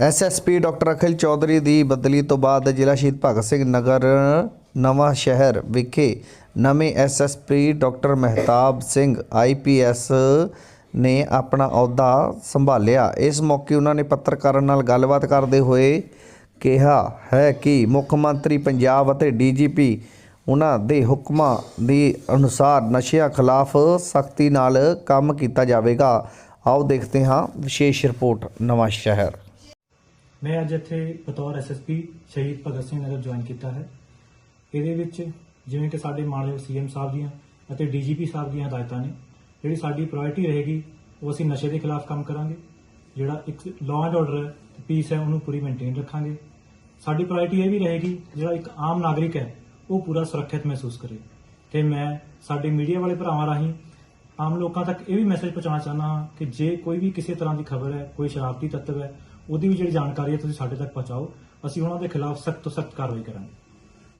SSP doctor Akhil Chaudhary ਦੀ ਬਦਲੀ ਤੋਂ ਬਾਅਦ ਜ਼ਿਲ੍ਹਾ ਸ਼ਹੀਦ ਭਗਤ ਸਿੰਘ ਨਗਰ, ਨਵਾਂ ਸ਼ਹਿਰ ਵਿਖੇ ਨਵੇਂ SSP doctor Mehtab Singh IPS ਨੇ ਆਪਣਾ ਅਹੁਦਾ ਸੰਭਾਲਿਆ। ਇਸ ਮੌਕੇ ਉਹਨਾਂ ਨੇ ਪੱਤਰਕਾਰਾਂ ਨਾਲ ਗੱਲਬਾਤ ਕਰਦੇ ਹੋਏ ਕਿਹਾ ਹੈ ਕਿ ਮੁੱਖ ਮੰਤਰੀ ਪੰਜਾਬ ਅਤੇ ਡੀਜੀਪੀ ਉਹਨਾਂ ਦੇ ਹੁਕਮਾਂ ਦੇ ਅਨੁਸਾਰ ਨਸ਼ਿਆਂ ਖਿਲਾਫ ਸਖਤੀ ਨਾਲ ਕੰਮ ਕੀਤਾ ਜਾਵੇਗਾ। ਆਓ ਦੇਖਦੇ ਹਾਂ ਵਿਸ਼ੇਸ਼ ਰਿਪੋਰਟ ਨਵਾਂ ਸ਼ਹਿਰ। ਮੈਂ ਅੱਜ ਇੱਥੇ ਬਤੌਰ ਐਸਐਸਪੀ ਸ਼ਹੀਦ ਭਗਤ ਸਿੰਘ ਨਗਰ ਜੁਆਇਨ ਕੀਤਾ ਹੈ। ਇਹਦੇ ਵਿੱਚ ਜਿਵੇਂ ਕਿ ਸਾਡੇ ਮਾਨਯੋਗ ਸੀਐਮ ਸਾਹਿਬ ਦੀਆਂ ਅਤੇ ਡੀਜੀਪੀ ਸਾਹਿਬ ਦੀਆਂ ਹਦਾਇਤਾਂ ਨੇ, ਜਿਹੜੀ ਸਾਡੀ ਪ੍ਰਾਇੋਰਟੀ ਰਹੇਗੀ, ਉਹ ਅਸੀਂ ਨਸ਼ੇ ਦੇ ਖਿਲਾਫ ਕੰਮ ਕਰਾਂਗੇ, ਜਿਹੜਾ ਇੱਕ ਲਾਅ ਐਂਡ ਆਰਡਰ ਹੈ ਪੀਸ ਹੈ, ਉਹਨੂੰ ਪੂਰੀ ਮੇਨਟੇਨ ਰੱਖਾਂਗੇ। ਸਾਡੀ ਪ੍ਰਾਇੋਰਟੀ ਇਹ ਵੀ ਰਹੇਗੀ, ਜਿਹੜਾ ਇੱਕ ਆਮ ਨਾਗਰਿਕ ਹੈ, ਉਹ ਪੂਰਾ ਸੁਰੱਖਿਅਤ ਮਹਿਸੂਸ ਕਰੇ। ਤੇ ਮੈਂ ਸਾਡੇ ਮੀਡੀਆ ਵਾਲੇ ਭਰਾਵਾਂ ਰਾਹੀਂ ਆਮ ਲੋਕਾਂ ਤੱਕ ਇਹ ਵੀ ਮੈਸੇਜ ਪਹੁੰਚਾਉਣਾ ਚਾਹੁੰਦਾ ਹਾਂ ਕਿ ਜੇ ਕੋਈ ਵੀ ਕਿਸੇ ਤਰ੍ਹਾਂ ਦੀ ਖਬਰ ਹੈ, ਕੋਈ ਸ਼ਰਾਰਤੀ ਤੱਤਵ ਹੈ ਉਹਦੀ ਵੀ ਜਿਹੜੀ ਜਾਣਕਾਰੀ ਹੈ, ਤੁਸੀਂ ਸਾਡੇ ਤੱਕ ਪਹੁੰਚਾਓ। ਅਸੀਂ ਉਹਨਾਂ ਦੇ ਖਿਲਾਫ ਸਖਤ ਤੋਂ ਸਖਤ ਕਾਰਵਾਈ ਕਰਾਂਗੇ।